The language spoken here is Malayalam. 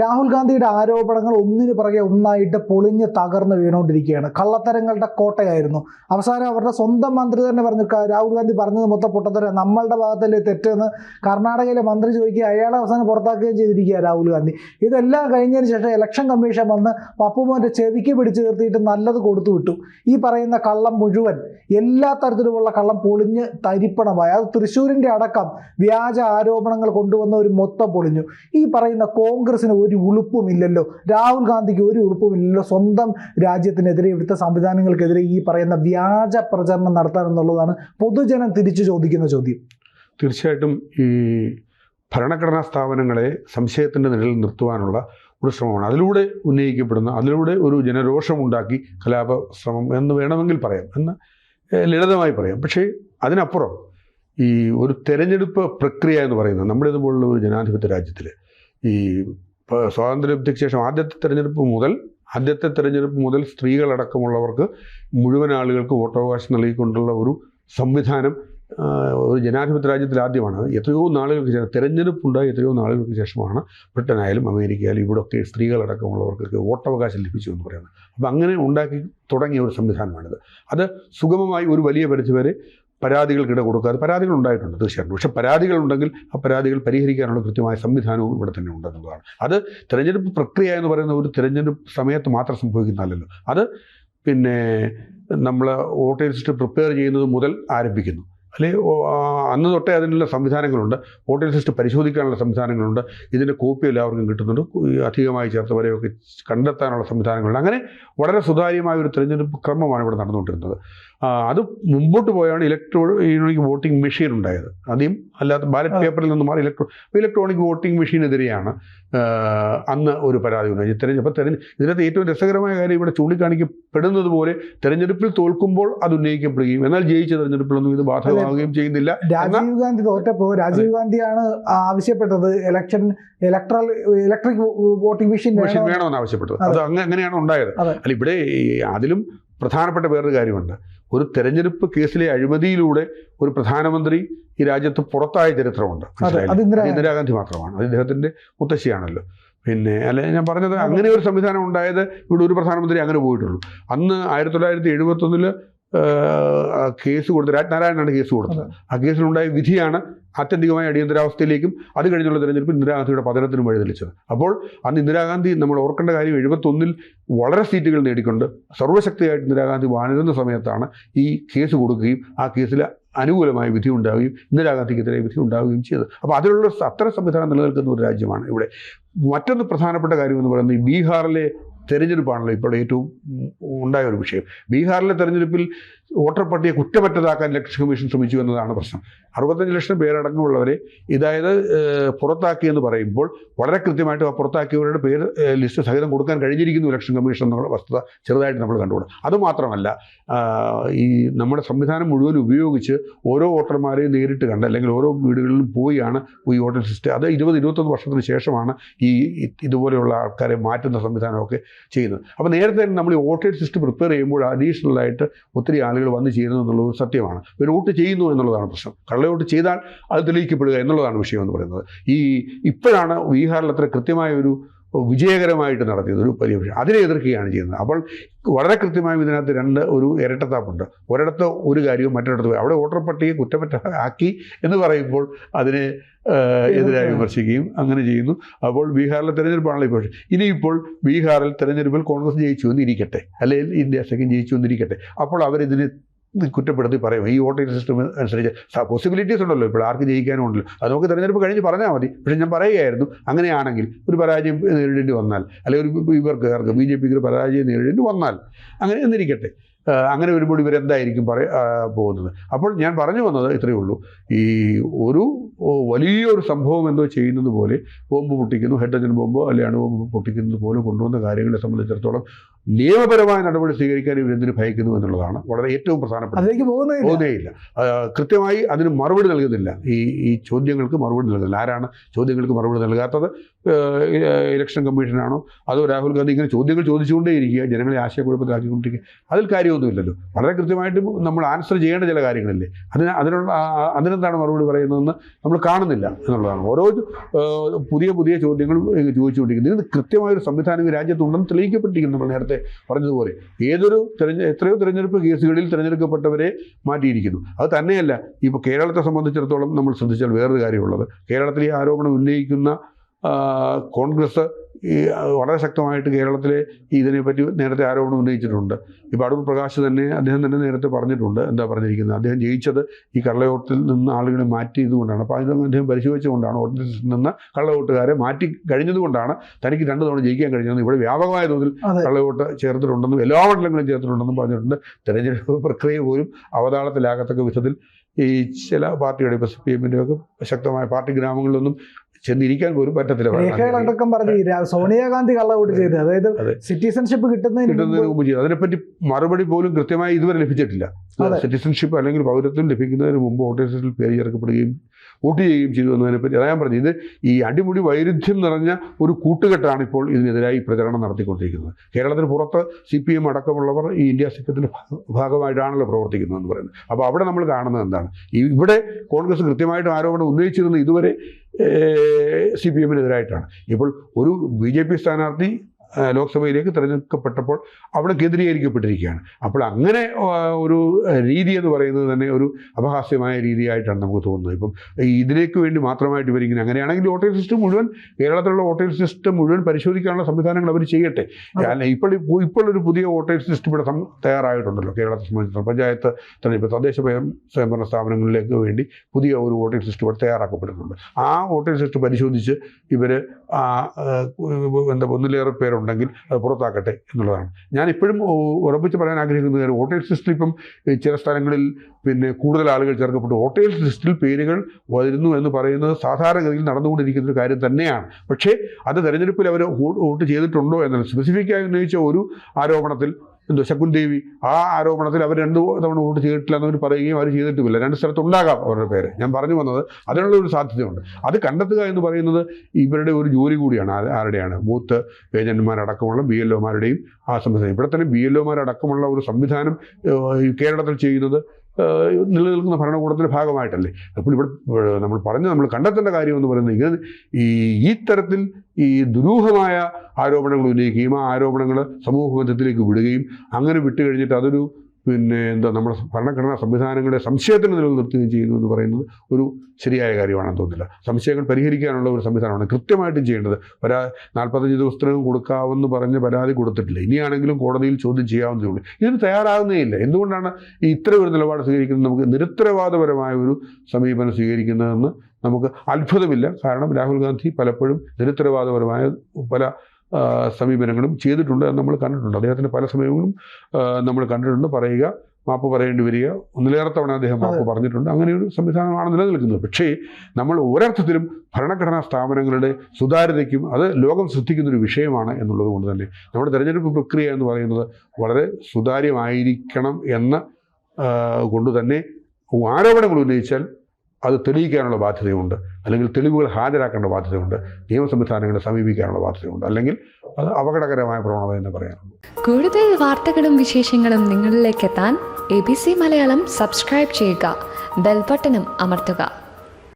രാഹുൽ ഗാന്ധിയുടെ ആരോപണങ്ങൾ ഒന്നിനു പുറകെ ഒന്നായിട്ട് പൊളിഞ്ഞ് തകർന്നു വീണുകൊണ്ടിരിക്കുകയാണ്. കള്ളത്തരങ്ങളുടെ കോട്ടയായിരുന്നു. അവസാനം അവരുടെ സ്വന്തം മന്ത്രി തന്നെ പറഞ്ഞു "ക- രാഹുൽ ഗാന്ധി പറഞ്ഞത് മൊത്തം പൊട്ടത്തരം. നമ്മളുടെ ഭാഗത്തല്ലേ തെറ്റെന്ന് കർണാടകയിലെ മന്ത്രി ചോദിക്കുക അയാളെ അവസാനം പുറത്താക്കുകയും ചെയ്തിരിക്കുക രാഹുൽ ഗാന്ധി. ഇതെല്ലാം കഴിഞ്ഞതിന് ശേഷം ഇലക്ഷൻ കമ്മീഷൻ വന്ന് പപ്പുമോന്റെ ചെവിക്ക് പിടിച്ചു നിർത്തിയിട്ട് നല്ലത് കൊടുത്തു വിട്ടു. ഈ പറയുന്ന കള്ളം മുഴുവൻ എല്ലാ തരത്തിലുമുള്ള കള്ളം പൊളിഞ്ഞ് തരിപ്പണമായി. അത് തൃശ്ശൂരിന്റെ അടക്കം വ്യാജ ആരോപണങ്ങൾ കൊണ്ടുവന്ന ഒരു മൊത്തം പൊളിഞ്ഞു. ഈ പറയുന്ന കോൺഗ്രസിന് ഒരു ഉളുപ്പുമില്ലല്ലോ. രാഹുൽ ഗാന്ധിക്ക് ഒരു ഉളുപ്പുമില്ലല്ലോ സ്വന്തം രാജ്യത്തിനെതിരെ ഇവിടുത്തെ സംവിധാനങ്ങൾക്കെതിരെ ഈ പറയുന്ന വ്യാജ പ്രചരണം നടത്താൻ എന്നുള്ളതാണ് പൊതുജനം തിരിച്ചു ചോദിക്കുന്ന ചോദ്യം. തീർച്ചയായിട്ടും ഈ ഭരണഘടനാ സ്ഥാപനങ്ങളെ സംശയത്തിന്റെ നിഴലിൽ നിർത്തുവാനുള്ള ഒരു ശ്രമമാണ്. അതിലൂടെ ഉന്നയിക്കപ്പെടുന്ന അതിലൂടെ ഒരു ജനരോഷമുണ്ടാക്കി കലാപ ശ്രമം എന്ന് വേണമെങ്കിൽ പറയാം എന്ന് ലളിതമായി പറയാം. പക്ഷേ അതിനപ്പുറം ഈ ഒരു തെരഞ്ഞെടുപ്പ് പ്രക്രിയ എന്ന് പറയുന്നത് നമ്മുടെ ഇതുപോലുള്ള ഒരു ജനാധിപത്യ രാജ്യത്തിൽ ഈ ഇപ്പോൾ സ്വാതന്ത്ര്യലബ്ധിക്ക് ശേഷം ആദ്യത്തെ തെരഞ്ഞെടുപ്പ് മുതൽ ആദ്യത്തെ തെരഞ്ഞെടുപ്പ് മുതൽ സ്ത്രീകളടക്കമുള്ളവർക്ക് മുഴുവൻ ആളുകൾക്ക് വോട്ടവകാശം നൽകിക്കൊണ്ടുള്ള ഒരു സംവിധാനം ഒരു ജനാധിപത്യ രാജ്യത്തിൽ ആദ്യമാണ്. എത്രയോ നാളുകൾക്ക് ശേഷം തിരഞ്ഞെടുപ്പുണ്ടായി എത്രയോ നാളുകൾക്ക് ശേഷമാണ് ബ്രിട്ടനായാലും അമേരിക്കയിലും ഇവിടെയൊക്കെ സ്ത്രീകളടക്കമുള്ളവർക്കൊക്കെ വോട്ടവകാശം ലഭിച്ചു എന്ന് പറയുന്നത്. അപ്പം അങ്ങനെ ഉണ്ടാക്കി തുടങ്ങിയ ഒരു സംവിധാനമാണിത്. അത് സുഗമമായി ഒരു വലിയ പരിധിവരെ പരാതികൾക്കിട കൊടുക്കാതെ പരാതികൾ ഉണ്ടായിട്ടുണ്ട് തീർച്ചയായിട്ടും. പക്ഷേ പരാതികൾ ഉണ്ടെങ്കിൽ ആ പരാതികൾ പരിഹരിക്കാനുള്ള കൃത്യമായ സംവിധാനവും ഇവിടെ തന്നെ ഉണ്ടെന്നുള്ളതാണ് അത് തിരഞ്ഞെടുപ്പ് പ്രക്രിയ എന്ന് പറയുന്ന ഒരു തിരഞ്ഞെടുപ്പ് സമയത്ത് മാത്രം സംഭവിക്കുന്നതല്ലല്ലോ. അത് പിന്നെ നമ്മൾ വോട്ടേഴ്സ് പ്രിപ്പയർ ചെയ്യുന്നത് മുതൽ ആരംഭിക്കുന്നു. അല്ലെ അന്ന് തൊട്ടേ അതിനുള്ള സംവിധാനങ്ങളുണ്ട്. വോട്ടേഴ്സ് ലിസ്റ്റ് പരിശോധിക്കാനുള്ള സംവിധാനങ്ങളുണ്ട്. ഇതിന്റെ കോപ്പി എല്ലാവർക്കും കിട്ടുന്നുണ്ട്. അധികമായി ചേർത്തവരെയൊക്കെ കണ്ടെത്താനുള്ള സംവിധാനങ്ങളുണ്ട്. അങ്ങനെ വളരെ സുതാര്യമായ ഒരു തിരഞ്ഞെടുപ്പ് ക്രമമാണ് ഇവിടെ നടന്നുകൊണ്ടിരുന്നത്. അത് മുമ്പോട്ട് പോയാണ് ഇലക്ട്രോണിക് വോട്ടിംഗ് മെഷീൻ ഉണ്ടായത്. ആദ്യം അല്ലാത്ത ബാലറ്റ്. പേപ്പറിൽ നിന്ന് മാറി ഇലക്ട്രോ ഇലക്ട്രോണിക് വോട്ടിംഗ് മെഷീനെതിരെയാണ് അന്ന് ഒരു പരാതി ഉണ്ടായി തെരഞ്ഞെടുപ്പ് തെരഞ്ഞ് ഇതിനകത്ത് ഏറ്റവും രസകരമായ കാര്യം ഇവിടെ ചൂണ്ടിക്കാണിക്കപ്പെടുന്നത് പോലെ തെരഞ്ഞെടുപ്പിൽ തോൽക്കുമ്പോൾ അത് ഉന്നയിക്കപ്പെടുകയും എന്നാൽ ജയിച്ച തെരഞ്ഞെടുപ്പിലൊന്നും ഇത് ബാധകമാവുകയും ചെയ്യുന്നില്ല രാജീവ് ഗാന്ധി തോറ്റപ്പോൾ രാജീവ് ഗാന്ധിയാണ് ആവശ്യപ്പെട്ടത് election electoral electric voting machine machine വേണം വേണമെന്ന് ആവശ്യപ്പെട്ടത്. അത് അങ്ങ അങ്ങനെയാണ് ഉണ്ടായത്. അല്ല ഇവിടെ അതിലും പ്രധാനപ്പെട്ട വേറൊരു കാര്യമുണ്ട്. ഒരു തെരഞ്ഞെടുപ്പ് കേസിലെ അഴിമതിയിലൂടെ ഒരു പ്രധാനമന്ത്രി ഈ രാജ്യത്ത് പുറത്തായ ചരിത്രമുണ്ട്. ഇന്ദിരാഗാന്ധി മാത്രമാണ്. അത് ഇദ്ദേഹത്തിന്റെ മുത്തശ്ശിയാണല്ലോ. പിന്നെ അല്ലെ ഞാൻ പറഞ്ഞത് അങ്ങനെ ഒരു സംവിധാനം ഉണ്ടായത് ഇവിടെ ഒരു പ്രധാനമന്ത്രി അങ്ങനെ പോയിട്ടുള്ളൂ. അന്ന് ആയിരത്തി തൊള്ളായിരത്തി എഴുപത്തൊന്നിൽ കേസ് കൊടുത്ത് രാജ്നാരായണനാണ് കേസ് കൊടുത്തത്. ആ കേസിലുണ്ടായ വിധിയാണ് ആത്യന്തികമായ അടിയന്തരാവസ്ഥയിലേക്കും അത് കഴിഞ്ഞുള്ള തെരഞ്ഞെടുപ്പിൽ ഇന്ദിരാഗാന്ധിയുടെ പതനത്തിനും വഴിതെളിച്ചത്. അപ്പോൾ അന്ന് ഇന്ദിരാഗാന്ധി നമ്മൾ ഓർക്കേണ്ട കാര്യം എഴുപത്തൊന്നിൽ വളരെ സീറ്റുകൾ നേടിക്കൊണ്ട് സർവശക്തിയായിട്ട് ഇന്ദിരാഗാന്ധി വാണിരുന്ന സമയത്താണ് ഈ കേസ് കൊടുക്കുകയും ആ കേസിൽ അനുകൂലമായ വിധി ഉണ്ടാവുകയും ഇന്ദിരാഗാന്ധിക്കെതിരെ വിധി ഉണ്ടാവുകയും ചെയ്തത്. അപ്പോൾ അതിലുള്ള അത്തരം സംവിധാനം നിലനിൽക്കുന്ന ഒരു രാജ്യമാണ് ഇവിടെ. മറ്റൊന്ന് പ്രധാനപ്പെട്ട കാര്യം എന്ന് പറയുന്നത് ഈ ബീഹാറിലെ തെരഞ്ഞെടുപ്പാണല്ലോ ഇപ്പോൾ ഏറ്റവും ഉണ്ടായ ഒരു വിഷയം. ബീഹാറിലെ തെരഞ്ഞെടുപ്പിൽ വോട്ടർ പട്ടിയെ കുറ്റമറ്റതാക്കാൻ ഇലക്ഷൻ കമ്മീഷൻ ശ്രമിച്ചു എന്നതാണ് പ്രശ്നം. അറുപത്തഞ്ച് ലക്ഷം പേരടക്കമുള്ളവരെ ഇതായത് പുറത്താക്കി എന്ന് പറയുമ്പോൾ വളരെ കൃത്യമായിട്ട് ആ പുറത്താക്കിയവരുടെ പേര് ലിസ്റ്റ് സഹിതം കൊടുക്കാൻ കഴിഞ്ഞിരിക്കുന്നു ഇലക്ഷൻ കമ്മീഷൻ എന്നുള്ള വസ്തുത ചെറുതായിട്ട് നമ്മൾ കണ്ടുകൂടാം. അതുമാത്രമല്ല ഈ നമ്മുടെ സംവിധാനം മുഴുവൻ ഉപയോഗിച്ച് ഓരോ വോട്ടർമാരെയും നേരിട്ട് കണ്ട് അല്ലെങ്കിൽ ഓരോ വീടുകളിലും പോയാണ് ഈ വോട്ടർ ലിസ്റ്റ്. അത് ഇരുപത് ഇരുപത്തൊന്ന് വർഷത്തിന് ശേഷമാണ് ഈ ഇതുപോലെയുള്ള ആൾക്കാരെ മാറ്റുന്ന സംവിധാനമൊക്കെ ചെയ്യുന്നത്. അപ്പോൾ നേരത്തെ നമ്മൾ ഈ വോട്ടേഴ്സ് ലിസ്റ്റ് പ്രിപ്പയർ ചെയ്യുമ്പോൾ അഡീഷണലായിട്ട് ഒത്തിരി ആളുകൾ വന്ന് ചേരുന്നു എന്നുള്ളത് സത്യമാണ്. ഇവർ വോട്ട് ചെയ്യുന്നു എന്നുള്ളതാണ് പ്രശ്നം. കള്ളവോട്ട് ചെയ്താൽ അത് തെളിയിക്കപ്പെടുക എന്നുള്ളതാണ് വിഷയം എന്ന് പറയുന്നത്. ഈ ഇപ്പോഴാണ് ബീഹാറിൽ അത്ര കൃത്യമായ ഒരു വിജയകരമായിട്ട് നടത്തിയത് ഒരു വലിയ അതിനെ എതിർക്കുകയാണ് ചെയ്യുന്നത്. അപ്പോൾ വളരെ കൃത്യമായും ഇതിനകത്ത് രണ്ട് ഒരു ഇരട്ടത്താപ്പുണ്ട്. ഒരിടത്ത് ഒരു കാര്യവും മറ്റൊരിടത്ത് അവിടെ വോട്ടർ പട്ടിക കുറ്റമറ്റ ആക്കി എന്ന് പറയുമ്പോൾ അതിനെ എതിരായി വിമർശിക്കുകയും അങ്ങനെ ചെയ്യുന്നു. അപ്പോൾ ബീഹാറിലെ തെരഞ്ഞെടുപ്പാണല്ലോ ഇപ്പോൾ ഇനിയിപ്പോൾ ബീഹാറിൽ തെരഞ്ഞെടുപ്പിൽ കോൺഗ്രസ് ജയിച്ചു എന്നിരിക്കട്ടെ. അല്ലെങ്കിൽ ഇന്ത്യ സെക്കൻഡ് ജയിച്ചു എന്നിരിക്കട്ടെ. അപ്പോൾ അവരിതിനെ കുറ്റപ്പെടുത്തി പറയും. ഈ വോട്ടിംഗ് സിസ്റ്റം അനുസരിച്ച് പോസിബിലിറ്റീസ് ഉണ്ടല്ലോ. ഇപ്പോൾ ആർക്ക് ജയിക്കാനും ഉണ്ടല്ലോ. അത് നമുക്ക് തെരഞ്ഞെടുപ്പ് കഴിഞ്ഞ് പറഞ്ഞാൽ മതി. പക്ഷേ ഞാൻ പറയുകയായിരുന്നു അങ്ങനെയാണെങ്കിൽ ഒരു പരാജയം നേരിടേണ്ടി വന്നാൽ അല്ലെങ്കിൽ ഒരു ഇവർക്ക് ആർക്ക് ബി ജെ പിക്ക് ഒരു പരാജയം നേരിടേണ്ടി വന്നാൽ അങ്ങനെ എന്നിരിക്കട്ടെ. അങ്ങനെ വരുമ്പോൾ ഇവരെന്തായിരിക്കും പറ പോകുന്നത്? അപ്പോൾ ഞാൻ പറഞ്ഞു വന്നത് ഇത്രയേ ഉള്ളൂ. ഈ ഒരു വലിയൊരു സംഭവം എന്തോ ചെയ്യുന്നത് പോലെ ബോംബ് പൊട്ടിക്കുന്നു. ഹൈഡ്രജൻ ബോംബോ അല്ലെ അണുബോംബ് പൊട്ടിക്കുന്നത് പോലെ കൊണ്ടുവന്ന കാര്യങ്ങളെ സംബന്ധിച്ചിടത്തോളം നിയമപരമായ നടപടി സ്വീകരിക്കാൻ ഇവരെന്തിനു ഭയക്കുന്നു എന്നുള്ളതാണ് വളരെ ഏറ്റവും പ്രധാനപ്പെട്ട പോകുന്നേയില്ല. കൃത്യമായി അതിന് മറുപടി നൽകുന്നില്ല. ഈ ഈ ചോദ്യങ്ങൾക്ക് മറുപടി നൽകുന്നില്ല. ആരാണ് ചോദ്യങ്ങൾക്ക് മറുപടി നൽകാത്തത്? ഇലക്ഷൻ കമ്മീഷനാണോ? അതോ രാഹുൽ ഗാന്ധി ഇങ്ങനെ ചോദ്യങ്ങൾ ചോദിച്ചുകൊണ്ടേയിരിക്കുക? ജനങ്ങളെ ആശയക്കുഴപ്പത്തിലാക്കിക്കൊണ്ടിരിക്കുക? അതിൽ കാര്യമൊന്നും കാര്യമൊന്നുമില്ലല്ലോ. വളരെ കൃത്യമായിട്ട് നമ്മൾ ആൻസർ ചെയ്യേണ്ട ചില കാര്യങ്ങളില്ലേ? അതിന് അതിനുള്ള അതിനെന്താണ് മറുപടി പറയുന്നതെന്ന് നമ്മൾ കാണുന്നില്ല എന്നുള്ളതാണ്. ഓരോ പുതിയ പുതിയ ചോദ്യങ്ങൾ ചോദിച്ചുകൊണ്ടിരിക്കുന്നത് ഇത് കൃത്യമായൊരു സംവിധാനം രാജ്യത്തുണ്ടെന്ന് തെളിയിക്കപ്പെട്ടിരിക്കുന്നു നമ്മൾ നേരത്തെ പറഞ്ഞതുപോലെ ഏതൊരു തെരഞ്ഞെ എത്രയോ തെരഞ്ഞെടുപ്പ് കേസുകളിൽ തിരഞ്ഞെടുക്കപ്പെട്ടവരെ മാറ്റിയിരിക്കുന്നു. അത് തന്നെയല്ല ഇപ്പോൾ കേരളത്തെ സംബന്ധിച്ചിടത്തോളം നമ്മൾ ശ്രദ്ധിച്ചാൽ വേറൊരു കാര്യമുള്ളത്. കേരളത്തിൽ ഈ ആരോപണം ഉന്നയിക്കുന്ന കോൺഗ്രസ് ഈ വളരെ ശക്തമായിട്ട് കേരളത്തിലെ ഇതിനെപ്പറ്റി നേരത്തെ ആരോപണം ഉന്നയിച്ചിട്ടുണ്ട്. ഇപ്പോൾ അടൂർ പ്രകാശ് തന്നെ അദ്ദേഹം തന്നെ നേരത്തെ പറഞ്ഞിട്ടുണ്ട്. എന്താ പറഞ്ഞിരിക്കുന്നത്? അദ്ദേഹം ജയിച്ചത് ഈ കള്ളവോട്ടിൽ നിന്ന് ആളുകളെ മാറ്റിയതുകൊണ്ടാണ്. അപ്പോൾ അതിനൊന്നും അദ്ദേഹം പരിശോധിച്ചുകൊണ്ടാണ് വോട്ടിൽ നിന്ന് കള്ളവോട്ടുകാരെ മാറ്റി കഴിഞ്ഞതുകൊണ്ടാണ് തനിക്ക് രണ്ട് തവണ ജയിക്കാൻ കഴിഞ്ഞതെന്ന് ഇവിടെ വ്യാപകമായ തോതിൽ. കള്ളവോട്ട് ചേർത്തിട്ടുണ്ടെന്നും എല്ലാ മണ്ഡലങ്ങളും ചേർത്തിട്ടുണ്ടെന്നും പറഞ്ഞിട്ടുണ്ട്. തെരഞ്ഞെടുപ്പ് പ്രക്രിയ പോലും അവതാളത്തിലാകത്തക്ക വിധത്തിൽ ഈ ചില പാർട്ടിയുടെ ഇപ്പോൾ സി പി എമ്മിന്റെയൊക്കെ ശക്തമായ പാർട്ടി ഗ്രാമങ്ങളിലൊന്നും ചെന്നിരിക്കാൻ പോലും പറ്റത്തില്ല രേഖകളടക്കം പറഞ്ഞു സോണിയാഗാന്ധി കള്ളവോട്ട് ചെയ്ത് അതായത് അതെ. സിറ്റിസൺഷിപ്പ് കിട്ടുന്നതിന് കിട്ടുന്നതിന് മുമ്പ് ചെയ്തു. അതിനെപ്പറ്റി മറുപടി പോലും കൃത്യമായി ഇതുവരെ ലഭിച്ചിട്ടില്ല. സിറ്റിസൺഷിപ്പ് അല്ലെങ്കിൽ പൗരത്വം ലഭിക്കുന്നതിന് മുമ്പ് വോട്ടേഴ്സിൽ പേര് ചേർക്കപ്പെടുകയും വോട്ട് ചെയ്യുകയും ചെയ്തു എന്നതിനെപ്പറ്റി അതാ ഞാൻ പറഞ്ഞു ഇത് ഈ അടിമുടി വൈരുദ്ധ്യം നിറഞ്ഞ ഒരു കൂട്ടുകെട്ടാണ് ഇപ്പോൾ ഇതിനെതിരായി പ്രചരണം നടത്തിക്കൊണ്ടിരിക്കുന്നത്. കേരളത്തിന് പുറത്ത് സി പി എം അടക്കമുള്ളവർ ഈ ഇന്ത്യ സഖ്യത്തിന്റെ ഭാഗമായിട്ടാണല്ലോ പ്രവർത്തിക്കുന്നതെന്ന് പറയുന്നത്. അപ്പോൾ അവിടെ നമ്മൾ കാണുന്നത് എന്താണ്? ഇവിടെ കോൺഗ്രസ് കൃത്യമായിട്ട് ആരോപണം ഉന്നയിച്ചിരുന്ന. ഇതുവരെ സി പി എമ്മിനെതിരായിട്ടാണ്. ഇപ്പോൾ ഒരു ബി ജെ പി സ്ഥാനാർത്ഥി ലോക്സഭയിലേക്ക് തിരഞ്ഞെടുക്കപ്പെട്ടപ്പോൾ അവിടെ കേന്ദ്രീകരിക്കപ്പെട്ടിരിക്കുകയാണ്. അപ്പോൾ അങ്ങനെ ഒരു രീതി എന്ന് പറയുന്നത് തന്നെ ഒരു അപഹാസ്യമായ രീതിയായിട്ടാണ് നമുക്ക് തോന്നുന്നത്. ഇപ്പം ഇതിലേക്ക് വേണ്ടി മാത്രമായിട്ട് ഇവരിങ്ങനെ അങ്ങനെയാണെങ്കിൽ വോട്ടേഴ്സ് സിസ്റ്റം മുഴുവൻ കേരളത്തിലുള്ള വോട്ടേഴ്സ് സിസ്റ്റം മുഴുവൻ പരിശോധിക്കാനുള്ള സംവിധാനങ്ങൾ അവർ ചെയ്യട്ടെ. ഇപ്പോൾ ഇപ്പോൾ- ഒരു പുതിയ വോട്ടേഴ്സ് സിസ്റ്റം ഇവിടെ തയ്യാറായിട്ടുണ്ടല്ലോ. കേരളത്തെ സംബന്ധിച്ചിടത്തോളം പഞ്ചായത്ത് തെരഞ്ഞെടുപ്പ് തദ്ദേശ സ്വയം- സ്വയംഭരണ സ്ഥാപനങ്ങളിലേക്ക് വേണ്ടി പുതിയ ഒരു വോട്ടേഴ്സ് സിസ്റ്റം ഇവിടെ തയ്യാറാക്കപ്പെടുന്നുണ്ട് ആ വോട്ടേഴ്സ് സിസ്റ്റം പരിശോധിച്ച് ഇവർ എന്താ ഒന്നിലേറെ പേരുണ്ടെങ്കിൽ അത് പുറത്താക്കട്ടെ എന്നുള്ളതാണ്. ഞാൻ ഇപ്പോഴും ഉറപ്പിച്ച് പറയാൻ ആഗ്രഹിക്കുന്നത് വോട്ടേഴ്സ് ലിസ്റ്റിൽ ഇപ്പം ചില സ്ഥലങ്ങളിൽ പിന്നെ കൂടുതൽ ആളുകൾ ചേർക്കപ്പെട്ടു. വോട്ടേഴ്സ് ലിസ്റ്റിൽ പേരുകൾ വരുന്നു എന്ന് പറയുന്നത് സാധാരണഗതിയിൽ നടന്നുകൊണ്ടിരിക്കുന്ന ഒരു കാര്യം തന്നെയാണ്. പക്ഷേ അത് തെരഞ്ഞെടുപ്പിൽ അവർ വോട്ട് ചെയ്തിട്ടുണ്ടോ എന്നാണ് സ്പെസിഫിക്കായി ഉന്നയിച്ച ഒരു ആരോപണത്തിൽ എന്തോ ശകുൻ ദേവി ആ ആരോപണത്തിൽ അവർ രണ്ട് തവണ വോട്ട് ചെയ്തിട്ടില്ല എന്നവർ പറയുകയും അവർ ചെയ്തിട്ടുമില്ല. രണ്ട് സ്ഥലത്തുണ്ടാകാം അവരുടെ പേര്. ഞാൻ പറഞ്ഞു വന്നത് അതിനുള്ള ഒരു സാധ്യതയുണ്ട്. അത് കണ്ടെത്തുക എന്ന് പറയുന്നത് ഇവരുടെ ഒരു ജോലി കൂടിയാണ്. ആരുടെയാണ്? ബൂത്ത് ഏജന്റുമാരടക്കമുള്ള ബി എൽ ഒമാരുടെയും ആ സംവിധാനം ഇവിടെ തന്നെ ബി എൽ ഒമാരടക്കമുള്ള ഒരു സംവിധാനം കേരളത്തിൽ ചെയ്യുന്നത് നിലനിൽക്കുന്ന ഭരണകൂടത്തിന്റെ ഭാഗമായിട്ടല്ലേ? അപ്പോൾ ഇവിടെ നമ്മൾ പറഞ്ഞ് നമ്മൾ കണ്ടെത്തേണ്ട കാര്യം എന്ന് പറയുന്നത് ഇങ്ങനെ ഈ ഈ തരത്തിൽ ഈ ദുരൂഹമായ ആരോപണങ്ങൾ ഉന്നയിക്കുകയും ആ ആരോപണങ്ങൾ സമൂഹ മധ്യത്തിലേക്ക് വിടുകയും അങ്ങനെ വിട്ടുകഴിഞ്ഞിട്ട് അതൊരു പിന്നെ എന്താ നമ്മുടെ ഭരണഘടനാ സംവിധാനങ്ങളെ സംശയത്തിന് നിലനിർത്തുകയും ചെയ്യുന്നു എന്ന് പറയുന്നത് ഒരു ശരിയായ കാര്യമാണെന്ന് തോന്നില്ല സംശയങ്ങൾ പരിഹരിക്കാനുള്ള ഒരു സംവിധാനമാണ് കൃത്യമായിട്ടും ചെയ്യേണ്ടത്. പരാ നാൽപ്പത്തഞ്ച് ദിവസത്തിനകം കൊടുക്കാമെന്ന് പറഞ്ഞ് പരാതി കൊടുത്തിട്ടില്ല. ഇനിയാണെങ്കിലും കോടതിയിൽ ചോദ്യം ചെയ്യാവുന്നതേ ഉള്ളൂ. ഇതിന് തയ്യാറാകുന്നേ ഇല്ല. എന്തുകൊണ്ടാണ് ഈ ഇത്തരം ഒരു നിലപാട് സ്വീകരിക്കുന്നത്? നമുക്ക് നിരുത്തരവാദപരമായ ഒരു സമീപനം സ്വീകരിക്കുന്നതെന്ന് നമുക്ക് അത്ഭുതമില്ല. കാരണം രാഹുൽ ഗാന്ധി പലപ്പോഴും നിരുത്തരവാദപരമായ പല സമീപനങ്ങളും ചെയ്തിട്ടുണ്ട് എന്ന് നമ്മൾ കണ്ടിട്ടുണ്ട്. അദ്ദേഹത്തിന്റെ പല സമയങ്ങളും നമ്മൾ കണ്ടിട്ടുണ്ട്. പറയുക മാപ്പ് പറയേണ്ടി വരിക. ഒന്നിലേറെ തവണ അദ്ദേഹം മാപ്പ് പറഞ്ഞിട്ടുണ്ട്. അങ്ങനെ ഒരു സംവിധാനമാണ് നിലനിൽക്കുന്നത്. പക്ഷേ നമ്മൾ ഒരർത്ഥത്തിലും ഭരണഘടനാ സ്ഥാപനങ്ങളുടെ സുതാര്യതയ്ക്കും അത് ലോകം ശ്രദ്ധിക്കുന്ന ഒരു വിഷയമാണ് എന്നുള്ളത് കൊണ്ട് തന്നെ. നമ്മുടെ തെരഞ്ഞെടുപ്പ് പ്രക്രിയ എന്ന് പറയുന്നത് വളരെ സുതാര്യമായിരിക്കണം എന്ന് കൊണ്ട് തന്നെ ആരോപണങ്ങൾ ഉന്നയിച്ചാൽ അത് തെളിയിക്കാനുള്ള ബാധ്യതയുണ്ട്. അല്ലെങ്കിൽ തെളിവുകൾ ഹാജരാക്കേണ്ട ബാധ്യതയുണ്ട്. നിയമ സംവിധാനങ്ങളെ സമീപിക്കാനുള്ള ബാധ്യതയുണ്ട്. അല്ലെങ്കിൽ അത് അപകടകരമായ പ്രവണത എന്ന് പറയാനുള്ളൂ കൂടുതൽ വാർത്തകളും വിശേഷങ്ങളും നിങ്ങളിലേക്ക് എത്താൻ A B C Malayalam subscribe ചെയ്യുക. ബെൽബട്ടനും അമർത്തുക.